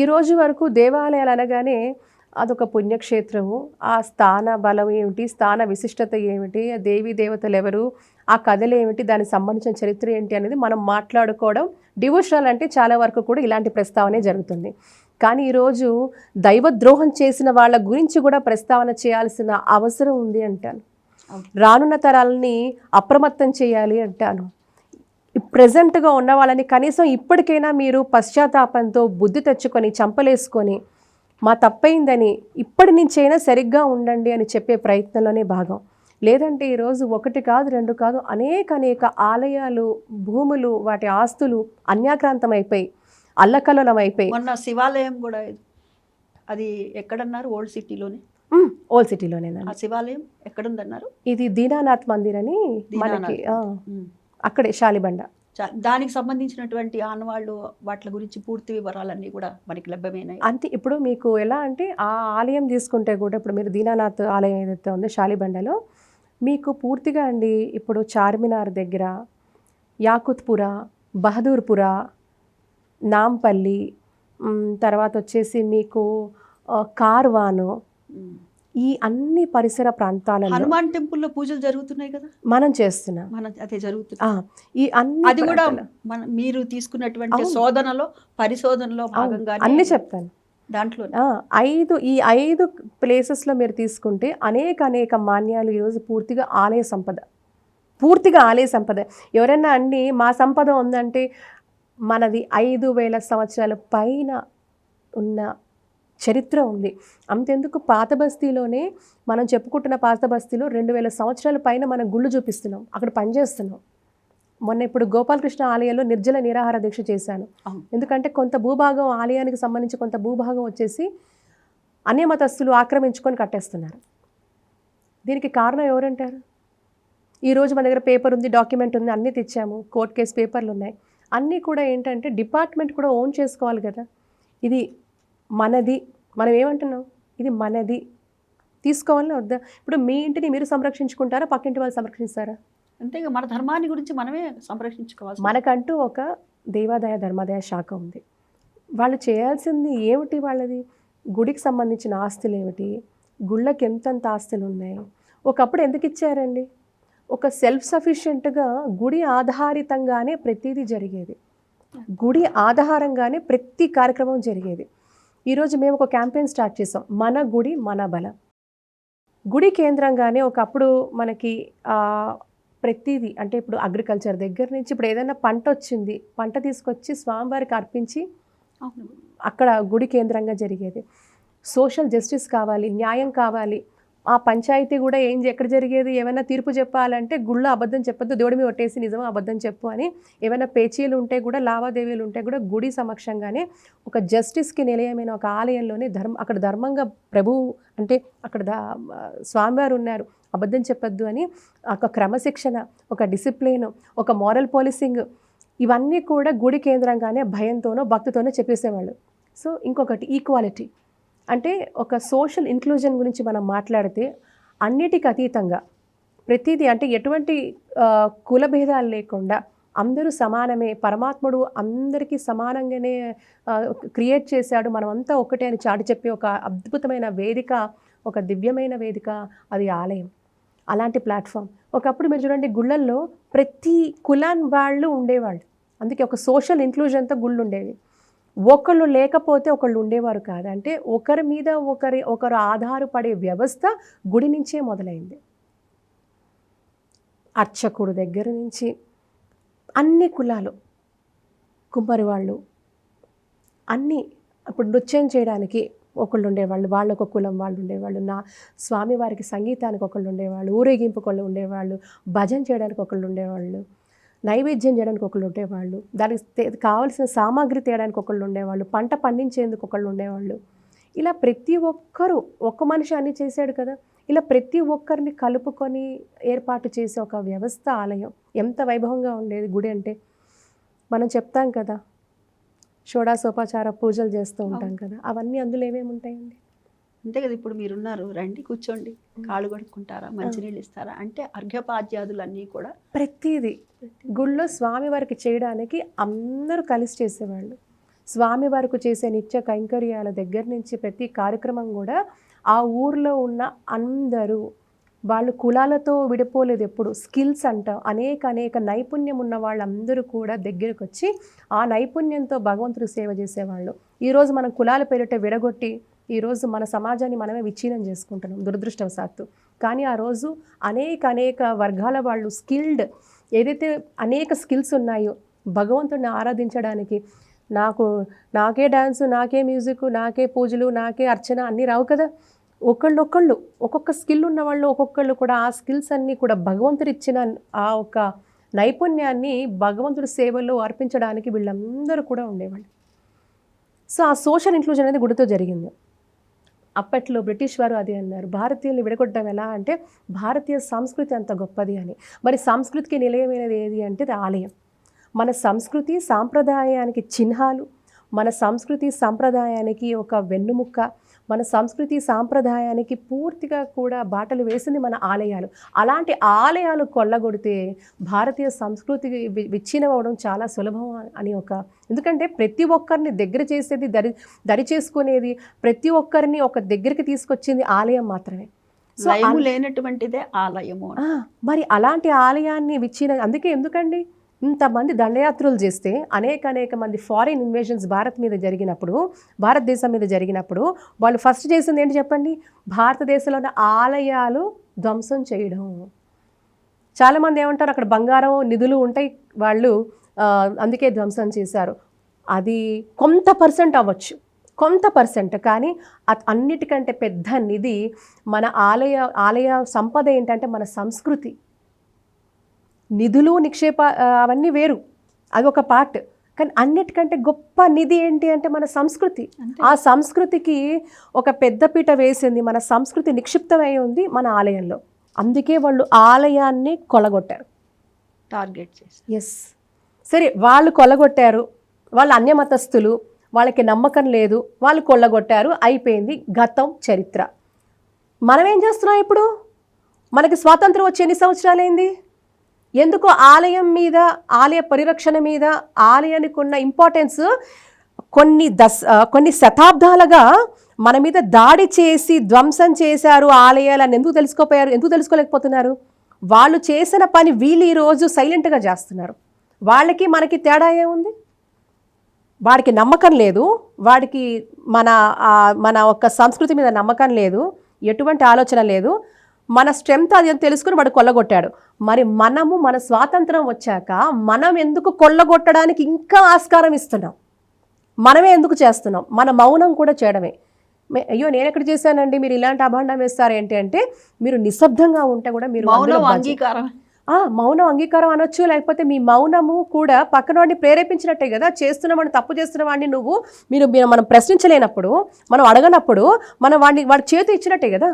ఈ రోజు వరకు దేవాలయాలు అనగానే అదొక పుణ్యక్షేత్రము. ఆ స్థాన బలం ఏమిటి? స్థాన విశిష్టత ఏమిటి? ఆ దేవీ దేవతలు ఎవరు? ఆ కథలు ఏమిటి? దానికి సంబంధించిన చరిత్ర ఏంటి అనేది మనం మాట్లాడుకోవడం. డివోషనల్ అంటే చాలా వరకు కూడా ఇలాంటి ప్రస్తావనే జరుగుతుంది. కానీ ఈరోజు దైవద్రోహం చేసిన వాళ్ళ గురించి కూడా ప్రస్తావన చేయాల్సిన అవసరం ఉంది అంటాను. రానున్న తరాలని అప్రమత్తం చేయాలి అంటాను. ప్రజెంట్గా ఉన్న వాళ్ళని కనీసం ఇప్పటికైనా మీరు పశ్చాత్తాపంతో బుద్ధి తెచ్చుకొని చంపలేసుకొని మా తప్పైందని ఇప్పటి నుంచైనా సరిగ్గా ఉండండి అని చెప్పే ప్రయత్నంలోనే భాగం. లేదంటే ఈరోజు ఒకటి కాదు రెండు కాదు అనేక అనేక ఆలయాలు భూములు వాటి ఆస్తులు అన్యాక్రాంతం అయిపోయి అల్లకల్లోలం అయిపోయి మొన్న శివాలయం కూడా అది ఎక్కడన్నారు? ఓల్డ్ సిటీలోనే? ఓల్డ్ సిటీలోనేనండి. ఆ శివాలయం ఎక్కడుందన్నారు? ఇది దీనానాథ్ మందిర్ అని మనకి అక్కడే శాలిబండ. దానికి సంబంధించినటువంటి ఆనవాళ్ళు వాటి గురించి పూర్తి వివరాలన్నీ కూడా మనకి లభ్యమైనాయి అంతే ఇప్పుడు మీకు ఎలా అంటే ఆ ఆలయం తీసుకుంటే కూడా ఇప్పుడు మీరు దీనానాథ్ ఆలయం ఏదైతే ఉందో శాలిబండలో మీకు పూర్తిగా అండి ఇప్పుడు చార్మినార్ దగ్గర యాకుత్పుర బహదూర్పుర నాంపల్లి తర్వాత వచ్చేసి మీకు కార్వాను. ఈ అన్ని పరిసర ప్రాంతాలలో హనుమాన్ టెంపుల్లో పూజలు జరుగుతున్నాయి కదా? మనం చేస్తున్నాం. మన అదే జరుగుతుంది. ఆ, ఈ అన్ని అది కూడా మన మీరు తీసుకున్నటువంటి. శోధనలో పరిశోధనలో భాగంగా అన్ని చెప్తాను. దాంట్లో ఐదు ఈ ఐదు ప్లేసెస్లో మీరు తీసుకుంటే అనేక అనేక మాన్యాలు ఈరోజు పూర్తిగా ఆలయ సంపద పూర్తిగా ఆలయ సంపద. ఎవరైనా అండి మా సంపద ఉందంటే మనది ఐదు వేల సంవత్సరాల పైన ఉన్న చరిత్ర ఉంది. అంతెందుకు పాత బస్తీలోనే మనం చెప్పుకుంటున్న పాత బస్తీలో రెండు వేల సంవత్సరాల పైన మనం గుళ్ళు చూపిస్తున్నాం. అక్కడ పనిచేస్తున్నాం మొన్న ఇప్పుడు గోపాలకృష్ణ ఆలయంలో నిర్జల నిరాహార దీక్ష చేశాను. ఎందుకంటే కొంత భూభాగం ఆలయానికి సంబంధించి కొంత భూభాగం వచ్చేసి అన్య మతస్థులు ఆక్రమించుకొని కట్టేస్తున్నారు. దీనికి కారణం ఎవరంటారు? ఈరోజు మన దగ్గర పేపర్ ఉంది డాక్యుమెంట్ ఉంది అన్నీ తెచ్చాము. కోర్ట్ కేసు పేపర్లు ఉన్నాయి. అన్నీ కూడా ఏంటంటే డిపార్ట్మెంట్ కూడా ఓన్ చేసుకోవాలి కదా. ఇది మనది. మనం ఏమంటున్నాం? ఇది మనది. తీసుకోవాలని వద్దా ఇప్పుడు మీ ఇంటిని మీరు సంరక్షించుకుంటారా? పక్కింటి వాళ్ళు సంరక్షిస్తారా? ఇక మన ధర్మాన్ని గురించి మనమే సంరక్షించుకోవాలి మనకంటూ ఒక దేవాదాయ ధర్మాదాయ శాఖ ఉంది. వాళ్ళు చేయాల్సింది ఏమిటి వాళ్ళది? గుడికి సంబంధించిన ఆస్తులు ఏమిటి? గుళ్ళకి ఎంతెంత ఆస్తులు ఉన్నాయి? ఒకప్పుడు ఎందుకు ఇచ్చారండి? ఒక సెల్ఫ్ సఫిషియెంట్గా గుడి ఆధారితంగానే ప్రతిదీ జరిగేది. గుడి ఆధారంగానే ప్రతి కార్యక్రమం జరిగేది. ఈరోజు మేము ఒక క్యాంపెయిన్ స్టార్ట్ చేసాం. మన గుడి మన బల. గుడి కేంద్రంగానే ఒకప్పుడు మనకి ప్రతిదీ అంటే ఇప్పుడు అగ్రికల్చర్ దగ్గర నుంచి ఇప్పుడు ఏదైనా పంట వచ్చింది పంట తీసుకొచ్చి స్వామివారికి అర్పించి అక్కడ గుడి కేంద్రంగా జరిగేది. సోషల్ జస్టిస్ కావాలి న్యాయం కావాలి. ఆ పంచాయతీ కూడా ఏం ఎక్కడ జరిగేది? ఏమైనా తీర్పు చెప్పాలంటే గుళ్ళో అబద్ధం చెప్పొద్దు. దేవుడి మీద ఒట్టేసి నిజం అబద్ధం చెప్పు అని ఏమైనా పేచీలు ఉంటే కూడా లావాదేవీలు ఉంటే కూడా గుడి సమక్షంగానే ఒక జస్టిస్కి నిలయమైన ఒక ఆలయంలోనే ధర్మ అక్కడ ధర్మంగా ప్రభువు అంటే అక్కడ స్వామివారు ఉన్నారు. అబద్ధం చెప్పొద్దు అని ఒక క్రమశిక్షణ ఒక డిసిప్లిన్ ఒక మారల్ పోలీసింగ్ ఇవన్నీ కూడా గుడి కేంద్రంగానే భయంతోనో భక్తితోనో చెప్పేసేవాళ్ళు. సో ఇంకొకటి ఈక్వాలిటీ. అంటే ఒక సోషల్ ఇంక్లూజన్ గురించి మనం మాట్లాడితే అన్నిటికి అతీతంగా ప్రతిదీ అంటే ఎటువంటి కులభేదాలు కుల భేదాలు లేకుండా అందరూ సమానమే పరమాత్ముడు అందరికీ సమానంగానే క్రియేట్ చేశాడు. మనమంతా ఒకటే అని చాటి చెప్పే ఒక అద్భుతమైన వేదిక ఒక దివ్యమైన వేదిక అది ఆలయం. అలాంటి ప్లాట్ఫామ్ ఒకప్పుడు మీరు చూడండి గుళ్ళల్లో ప్రతి కులాన్ వాళ్ళు ఉండేవాళ్ళు. అందుకే ఒక సోషల్ ఇంక్లూజన్తో గుళ్ళు ఉండేవి. ఒకళ్ళు లేకపోతే ఒకళ్ళు ఉండేవారు కాదు. అంటే ఒకరి మీద ఒకరి ఒకరు ఆధారపడే వ్యవస్థ గుడి నుంచే మొదలైంది. అర్చకుడు దగ్గర నుంచి అన్ని కులాలు కుమ్మరి వాళ్ళు అన్నీ ఇప్పుడు నృత్యం చేయడానికి ఒకళ్ళు ఉండేవాళ్ళు వాళ్ళు ఒక కులం వాళ్ళు ఉండేవాళ్ళు నా స్వామివారికి సంగీతానికి ఒకళ్ళు ఉండేవాళ్ళు ఊరేగింపు ఒకళ్ళు ఉండేవాళ్ళు భజన చేయడానికి ఒకళ్ళు ఉండేవాళ్ళు. నైవేద్యం చేయడానికి ఒకళ్ళు ఉండేవాళ్ళు. దానికి కావాల్సిన సామాగ్రి తేయడానికి ఒకళ్ళు ఉండేవాళ్ళు. పంట పండించేందుకు ఒకళ్ళు ఉండేవాళ్ళు. ఇలా ప్రతి ఒక్కరూ ఒక్క మనిషి అన్ని చేశాడు కదా. ఇలా ప్రతి ఒక్కరిని కలుపుకొని ఏర్పాటు చేసే ఒక వ్యవస్థ ఆలయం. ఎంత వైభవంగా ఉండేది గుడి అంటే. మనం చెప్తాం కదా. షోడాసోపాచార పూజలు చేస్తూ ఉంటాం కదా. అవన్నీ అందులో ఏమేమి ఉంటాయండి? అంతే కదా ఇప్పుడు మీరున్నారు. రండి కూర్చోండి. కాళ్ళు కడుక్కుంటారా? మంచినీళ్ళు ఇస్తారా? అంటే అర్ఘ్యపాద్యాదులన్నీ కూడా ప్రతిదీ గుళ్ళో స్వామివారికి చేయడానికి అందరూ కలిసి చేసేవాళ్ళు. స్వామి వారికి చేసే నిత్య కైంకర్యాల దగ్గర నుంచి ప్రతి కార్యక్రమం కూడా ఆ ఊర్లో ఉన్న అందరూ వాళ్ళు కులాలతో విడిపోలేదు ఎప్పుడు. స్కిల్స్ అంట అనేక అనేక నైపుణ్యం ఉన్న వాళ్ళందరూ కూడా దగ్గరకు వచ్చి ఆ నైపుణ్యంతో భగవంతుడు సేవ చేసేవాళ్ళు. ఈరోజు మనం కులాల పేరిట విడగొట్టి ఈరోజు మన సమాజాన్ని మనమే విచ్ఛిన్నం చేసుకుంటున్నాం దురదృష్టవశాత్తు. కానీ ఆ రోజు అనేక అనేక వర్గాల వాళ్ళు స్కిల్డ్ ఏదైతే అనేక స్కిల్స్ ఉన్నాయో భగవంతుడిని ఆరాధించడానికి నాకు నాకే డ్యాన్సు నాకే మ్యూజిక్ నాకే పూజలు నాకే అర్చన అన్నీ రావు కదా. ఒకళ్ళొకళ్ళు ఒక్కొక్క స్కిల్ ఉన్న వాళ్ళు ఒక్కొక్కళ్ళు కూడా ఆ స్కిల్స్ అన్నీ కూడా భగవంతుడు ఇచ్చిన ఆ ఒక నైపుణ్యాన్ని భగవంతుడి సేవల్లో అర్పించడానికి వీళ్ళందరూ కూడా ఉండేవాళ్ళు. సో ఆ సోషల్ ఇంక్లూజన్ అనేది గుడితో జరిగింది. అప్పట్లో బ్రిటిష్ వారు అది అన్నారు. భారతీయుల్ని విడగొట్టడం ఎలా అంటే భారతీయ సంస్కృతి అంత గొప్పది అని. మరి సంస్కృతికి నిలయమైనది ఏది అంటే అది ఆలయం. మన సంస్కృతి సాంప్రదాయానికి చిహ్నాలు. మన సంస్కృతి సాంప్రదాయానికి ఒక వెన్నుముక్క. మన సంస్కృతి సాంప్రదాయానికి పూర్తిగా కూడా బాటలు వేసింది మన ఆలయాలు. అలాంటి ఆలయాలు కొల్లగొడితే భారతీయ సంస్కృతికి వి- విచ్ఛిన్నం చాలా సులభం అని ఒక ఎందుకంటే ప్రతి ఒక్కరిని దగ్గర చేసేది దరి దరి చేసుకునేది ప్రతి ఒక్కరిని ఒక దగ్గరికి తీసుకొచ్చింది ఆలయం మాత్రమే. సో లేనటువంటిదే ఆలయము మరి అలాంటి ఆలయాన్ని విచ్చిన అందుకే ఎందుకండి? ఇంతమంది దండయాత్రలు చేస్తే అనేక అనేక మంది ఫారిన్ ఇన్వేషన్స్ భారత్ మీద జరిగినప్పుడు భారతదేశం మీద జరిగినప్పుడు వాళ్ళు ఫస్ట్ చేసింది ఏంటి చెప్పండి? భారతదేశంలో ఉన్న ఆలయాలు ధ్వంసం చేయడం. చాలామంది ఏమంటారు? అక్కడ బంగారం నిధులు ఉంటాయి వాళ్ళు అందుకే ధ్వంసం చేశారు. అది కొంత పర్సెంట్ అవ్వచ్చు. కొంత పర్సెంట్ కానీ అన్నిటికంటే పెద్ద నిధి మన ఆలయ ఆలయ సంపద ఏంటంటే మన సంస్కృతి. నిధులు నిక్షేప అవన్నీ వేరు. అది ఒక పార్ట్ కానీ అన్నిటికంటే గొప్ప నిధి ఏంటి అంటే మన సంస్కృతి. ఆ సంస్కృతికి ఒక పెద్దపీట వేసింది మన సంస్కృతి నిక్షిప్తమై ఉంది మన ఆలయంలో. అందుకే వాళ్ళు ఆలయాన్ని కొలగొట్టారు. టార్గెట్ చేసి ఎస్ సరే వాళ్ళు కొల్లగొట్టారు వాళ్ళు అన్యమతస్థులు వాళ్ళకి నమ్మకం లేదు వాళ్ళు కొల్లగొట్టారు అయిపోయింది గతం చరిత్ర. మనం ఏం చేస్తున్నాం ఇప్పుడు? మనకి స్వాతంత్రం వచ్చి ఎన్ని సంవత్సరాలైంది? ఎందుకు ఆలయం మీద ఆలయ పరిరక్షణ మీద ఆలయానికి ఉన్న ఇంపార్టెన్స్ కొన్ని దశ కొన్ని శతాబ్దాలుగా మన మీద దాడి చేసి ధ్వంసం చేశారు ఆలయాలని ఎందుకు తెలుసుకోపోయారు ఎందుకు తెలుసుకోలేకపోతున్నారు? వాళ్ళు చేసిన పని వీళ్ళు ఈరోజు సైలెంట్గా చేస్తున్నారు. వాళ్ళకి మనకి తేడా ఏముంది? వాడికి నమ్మకం లేదు. వాడికి మన మన ఒక్క సంస్కృతి మీద నమ్మకం లేదు. ఎటువంటి ఆలోచన లేదు. మన స్ట్రెంగ్త్ అది అని తెలుసుకుని వాడు కొల్లగొట్టాడు. మరి మనము మన స్వాతంత్రం వచ్చాక మనం ఎందుకు కొల్లగొట్టడానికి ఇంకా ఆస్కారం ఇస్తున్నాం? మనమే ఎందుకు చేస్తున్నాం? మన మౌనం కూడా చేయడమే. అయ్యో నేను ఎక్కడ చేశానండి? మీరు ఇలాంటి అభాండం వేస్తారు ఏంటి అంటే మీరు నిశ్శబ్దంగా ఉంటే కూడా మీరు అంగీకారం. ఆ, మౌనం అంగీకారం అనొచ్చు లేకపోతే మీ మౌనము కూడా పక్కన వాడిని ప్రేరేపించినట్టే కదా? చేస్తున్నవాడిని తప్పు చేస్తున్న వాడిని నువ్వు మీరు మీరు మనం ప్రశ్నించలేనప్పుడు మనం అడగనప్పుడు మనం వాడిని వాడి చేతి ఇచ్చినట్టే కదా?